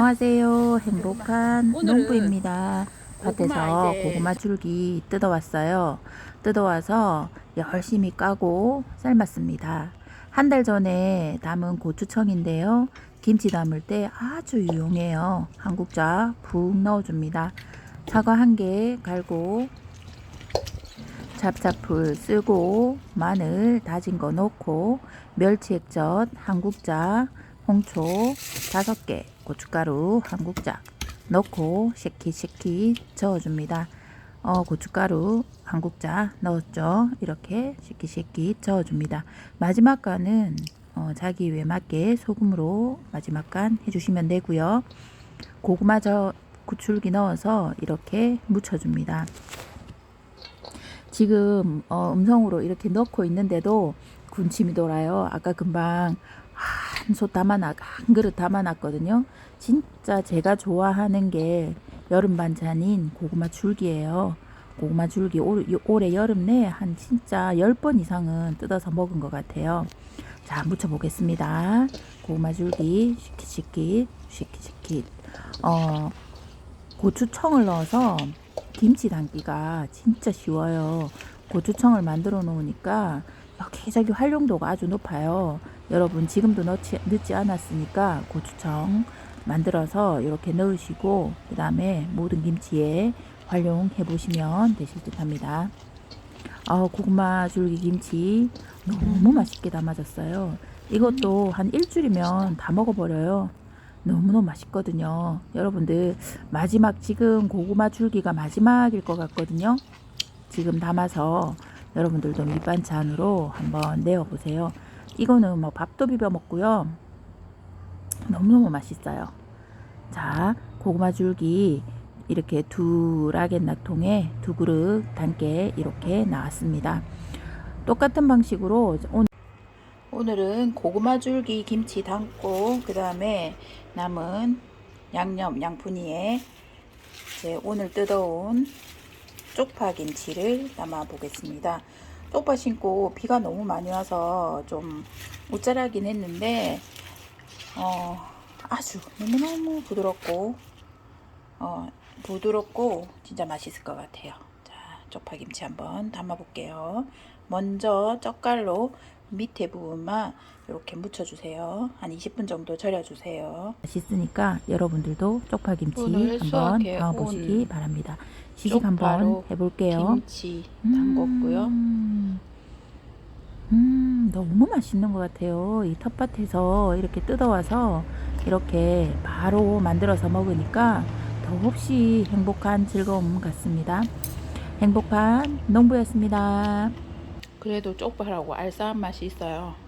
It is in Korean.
안녕하세요. 행복한 농부입니다. 밭에서 고구마 이제- 고구마 줄기 뜯어 왔어요. 뜯어 와서 열심히 까고 삶았습니다. 한 달 전에 담은 고추청인데요. 김치 담을 때 아주 유용해요. 한 국자 푹 넣어줍니다. 사과 한 개 갈고 잡차풀 쓰고 마늘 다진 거 넣고 멸치 액젓 한 국자 홍초 다섯 개 고춧가루 한 국자 넣고 쉐키쉐키 저어줍니다. 어, 고춧가루 한 국자 넣었죠. 이렇게 쉐키쉐키 저어줍니다. 마지막 간은 어, 자기 위에 맞게 소금으로 마지막 간 해주시면 되고요. 고구마 저 구출기 넣어서 이렇게 묻혀줍니다. 지금 어, 음성으로 이렇게 넣고 있는데도 군침이 돌아요. 아까 금방 한솥 담아놨, 한 그릇 담아놨거든요. 진짜 제가 좋아하는 게 여름 반찬인 고구마 줄기예요. 고구마 줄기 올, 올해 여름 내에 한 진짜 10번 이상은 뜯어서 먹은 것 같아요. 자, 묻혀보겠습니다. 고구마 줄기, 시키시키, 시키시키. 어, 고추청을 넣어서 김치 담기가 진짜 쉬워요. 고추청을 만들어 놓으니까 여기저기 활용도가 아주 높아요. 여러분 지금도 넣지, 늦지 않았으니까 고추청 만들어서 이렇게 넣으시고 그 다음에 모든 김치에 활용해 보시면 되실 듯 합니다. 아, 고구마 줄기 김치 너무 맛있게 담아졌어요. 이것도 한 일주일이면 다 먹어버려요. 너무너무 맛있거든요. 여러분들 마지막 지금 고구마 줄기가 마지막일 것 같거든요. 지금 담아서 여러분들도 밑반찬으로 한번 내어 보세요. 이거는 뭐 밥도 비벼 먹고요. 너무너무 맛있어요. 자, 고구마 줄기 이렇게 두 라겐나통에 두 그릇 담게 이렇게 나왔습니다. 똑같은 방식으로 오늘 오늘은 고구마 줄기 김치 담고 그 다음에 남은 양념 양푼이에 이제 오늘 뜯어온 쪽파 김치를 담아 보겠습니다. 쪽파 신고 비가 너무 많이 와서 좀 모자라긴 했는데 어, 아주 너무너무 부드럽고 어, 부드럽고 진짜 맛있을 것 같아요. 자, 쪽파 김치 한번 담아 볼게요. 먼저 젓갈로 밑에 부분만 이렇게 묻혀주세요. 한 20분 정도 절여주세요. 맛있으니까 여러분들도 쪽파김치 한번 담아보시기 온 바랍니다. 시식 한번 해볼게요. 김치 담궜고요. 음, 음, 너무 맛있는 것 같아요. 이 텃밭에서 이렇게 뜯어와서 이렇게 바로 만들어서 먹으니까 더없이 행복한 즐거움 같습니다. 행복한 농부였습니다. 그래도 쪽파라고 알싸한 맛이 있어요.